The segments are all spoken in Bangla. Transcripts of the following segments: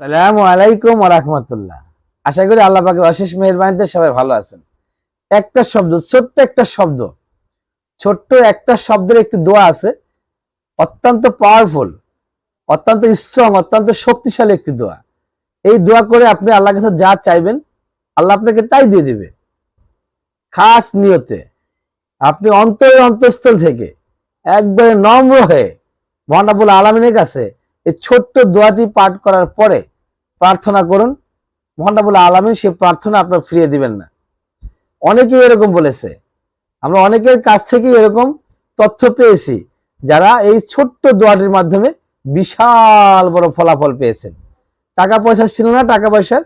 সালামু আলাইকুম রাহমাতুল্লাহ। আশা করি আল্লাহ পাকের অশেষ মেহরবানিতে সবাই ভালো আছেন। একটা শব্দ, ছোট্ট একটা শব্দ। ছোট্ট একটা শব্দের একটি দোয়া আছে। অত্যন্ত পাওয়ারফুল অত্যন্ত স্ট্রং অত্যন্ত শক্তিশালী একটি দোয়া। এই দোয়া করে আপনি আল্লাহর কাছে যা চাইবেন, আল্লাহ আপনাকে তাই দিয়ে দিবে। খাস নিয়তে। আপনি অন্তরের অন্তঃস্থল থেকে একবারে নম্র হয়ে মহানাবুল আলমিনের কাছে এই ছোট্ট দোয়াটি পাঠ করার পরে প্রার্থনা করুন। মহানাবুল আলমিন সে প্রার্থনা আপনার ফিরিয়ে দিবেন না। অনেকেই এরকম বলেছে। আমরা অনেকের কাছ থেকেই এরকম তথ্য পেয়েছি, যারা এই ছোট্ট দোয়াটির মাধ্যমে বিশাল বড় ফলাফল পেয়েছেন। টাকা পয়সা ছিল না টাকা পয়সার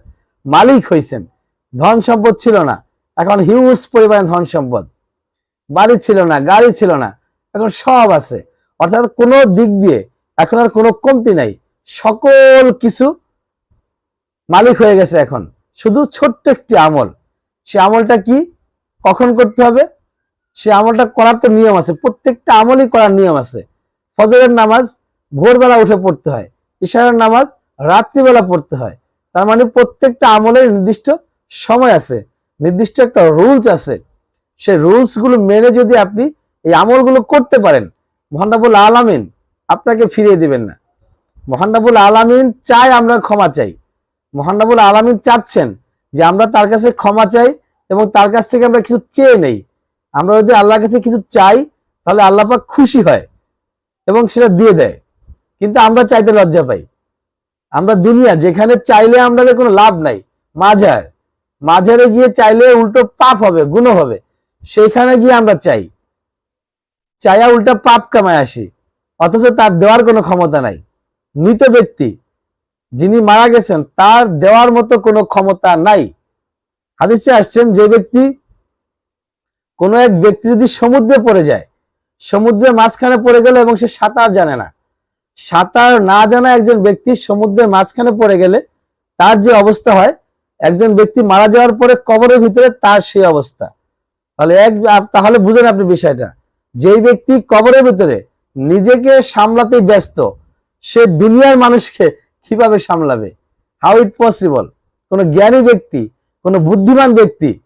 মালিক হয়েছেন ধন সম্পদ ছিল না। এখন হিউজ পরিমাণে ধন সম্পদ। বাড়ি ছিল না, গাড়ি ছিল না। এখন সব আছে। অর্থাৎ কোনো দিক দিয়ে এখন আর কোনো কমতি নাই। সকল কিছু মালিক হয়ে গেছে এখন। শুধু ছোট্ট একটি আমল। সে আমলটা কি? কখন করতে হবে? সে আমলটা করার তো নিয়ম আছে। প্রত্যেকটা আমলই করার নিয়ম আছে। ফজরের নামাজ ভোরবেলা উঠে পড়তে হয়। ইশারের নামাজ রাত্রিবেলা পড়তে হয়। তার মানে প্রত্যেকটা আমলের নির্দিষ্ট সময় আছে। নির্দিষ্ট একটা রুলস আছে। সেই রুলসগুলো মেনে যদি আপনি এই আমলগুলো করতে পারেন মহানবুল আলামিন আপনাকে ফিরিয়ে দিবেন না। মহানবুল আলামিন চাই আমরা ক্ষমা চাই। মহানবুল আলামিন চাচ্ছেন যে আমরা তার কাছে ক্ষমা চাই এবং তার কাছ থেকে আমরা কিছু চেয়ে নেই। আমরা যদি আল্লাহর কাছে কিছু চাই, তাহলে আল্লাহ পাক খুশি হয় এবং সেটা দিয়ে দেয়। কিন্তু আমরা চাইতে লজ্জা পাই। আমরা দুনিয়া, যেখানে চাইলে আমাদের কোনো লাভ নাই, মাঝার। মাঝারে গিয়ে চাইলে উল্টো পাপ হবে গুণ হবে। সেইখানে গিয়ে আমরা চাই। চাইয়া উল্টা পাপ কামায় আসি। অথচ তার দেওয়ার কোনো ক্ষমতা নাই। মৃত ব্যক্তি যিনি মারা গেছেন, তার দেওয়ার মতো কোনো ক্ষমতা নাই। হাদিসে আসছেন যে ব্যক্তি, কোনো এক ব্যক্তি যদি সমুদ্রে পড়ে যায়, সমুদ্রের মাঝখানে পড়ে গেল এবং সে সাঁতার জানে না। সাঁতার না জানা একজন ব্যক্তি সমুদ্রের মাঝখানে পড়ে গেলে তার যে অবস্থা হয়, একজন ব্যক্তি মারা যাওয়ার পরে কবরের ভিতরে তার সেই অবস্থা। তাহলে এক তাহলে বুঝেন আপনি বিষয়টা। যেই ব্যক্তি কবরের ভিতরে নিজেকে সামলাতে ব্যস্ত। সে দুনিয়ার মানুষকে কীভাবে সামলাবে? হাউ ইট পসিবল কোনো জ্ঞানী ব্যক্তি, কোনো বুদ্ধিমান ব্যক্তি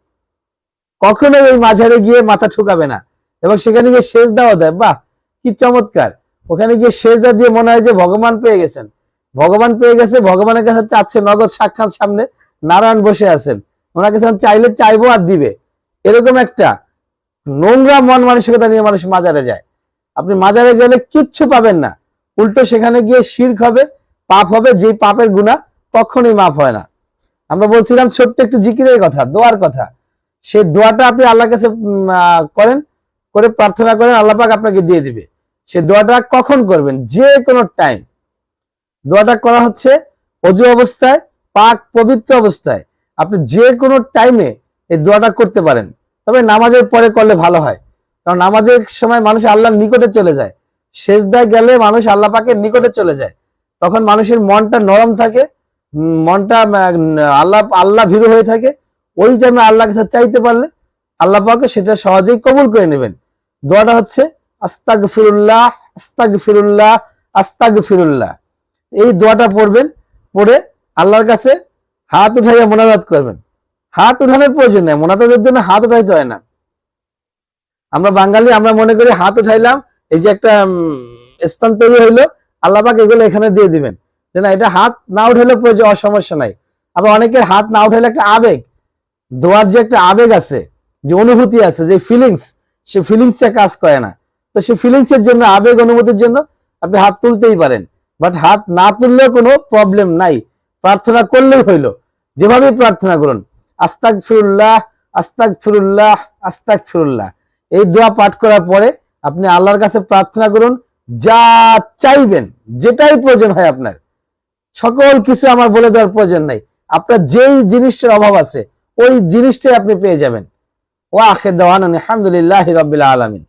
কখনো এই মাঝারে গিয়ে মাথা ঠুকাবে না। এবং সেখানে গিয়ে শেষ দেওয়া দেয়। বাহ, কি চমৎকার। ওখানে গিয়ে সেজদা দিয়ে মনে হয় যে ভগবান পেয়ে গেছেন। ভগবান পেয়ে গেছে, ভগবানের কাছে চাচ্ছে, নগদ সাক্ষাৎ সামনে নারায়ণ বসে আছেন। ওনার কাছে চাইলে চাইব আর দিবে। এরকম একটা নোংরা মন মানসিকতা নিয়ে মানুষ মাজারে যায়। আপনি মাজারে গেলে কিচ্ছু পাবেন না। উল্টো সেখানে গিয়ে শির্ক হবে, পাপ হবে যে পাপের গুণা কখনোই মাফ হয় না। আমরা বলছিলাম ছোট্ট একটু জিকিরের কথা, দোয়ার কথা। সেই দোয়াটা আপনি আল্লাহর কাছে করেন, করে প্রার্থনা করেন, আল্লাহ পাক আপনাকে দিয়ে দিবে। সে দোয়াটা কখন করবেন? যে কোনো টাইম দোয়াটা করা হচ্ছে অজু অবস্থায়, পাক পবিত্র অবস্থায়। আপনি যে কোনো টাইমে এই দোয়াটা করতে পারেন। তবে নামাজের পরে করলে ভালো হয়। কারণ নামাজের সময় মানুষ আল্লাহর নিকটে চলে যায়। সেজদায় গেলে মানুষ আল্লাহ পাকের নিকটে চলে যায়। তখন মানুষের মনটা নরম থাকে, মনটা আল্লাহ আল্লাহ ভীরু হয়ে থাকে। ওই টাইমে আল্লাহ কাছে চাইতে পারলে আল্লাহ পাকে সেটা সহজেই কবুল করে নেবেন। দোয়াটা হচ্ছে আস্তাগ ফিরুল্লাহ আস্তাগ ফিরুল্লাহ আস্তাগ ফিরুল্লাহ এই দোয়াটা পড়বেন, পড়ে আল্লাহর কাছে হাত উঠাইয়া মোনাজাত করবেন। হাত উঠানোর প্রয়োজন নেই, মোনাজাতের জন্য হাত উঠাইতে হয় না। আমরা বাঙালি, আমরা মনে করি হাত উঠাইলাম, এই যে একটা স্থান তৈরি হইল, আল্লাহ পাক এগুলো এখানে দিয়ে দিবেন। যে না, এটা হাত না উঠাইলে প্রয়োজন সমস্যা নাই। আবার অনেকের হাত না উঠাইলে একটা আবেগ। দোয়ার যে একটা আবেগ আছে, যে অনুভূতি আছে, যে ফিলিংস সে ফিলিংসটা কাজ করে না। তো সে ফিলিংস এর জন্য, আবেগ অনুভূতির জন্য আপনি হাত তুলতেই পারেন। বাট হাত না তুললেও কোনো প্রবলেম নাই। প্রার্থনা করলেই হইল। যেভাবে প্রার্থনা করুন। আস্তাক ফিরুল্লাহ আস্তাক ফিরুল্লাহ আস্তাক ফিরুল্লাহ এই দোয়া পাঠ করার পরে আপনি আল্লাহর কাছে প্রার্থনা করুন, যা চাইবেন, যেটাই প্রয়োজন হয় আপনার। সকল কিছু আমার বলে দেওয়ার প্রয়োজন নাই। আপনার যেই জিনিসটার অভাব আছে, ওই জিনিসটাই আপনি পেয়ে যাবেন। ওয়া আখের দেওয়ান আলহামদুলিল্লাহ রবিল্লা আলামিন।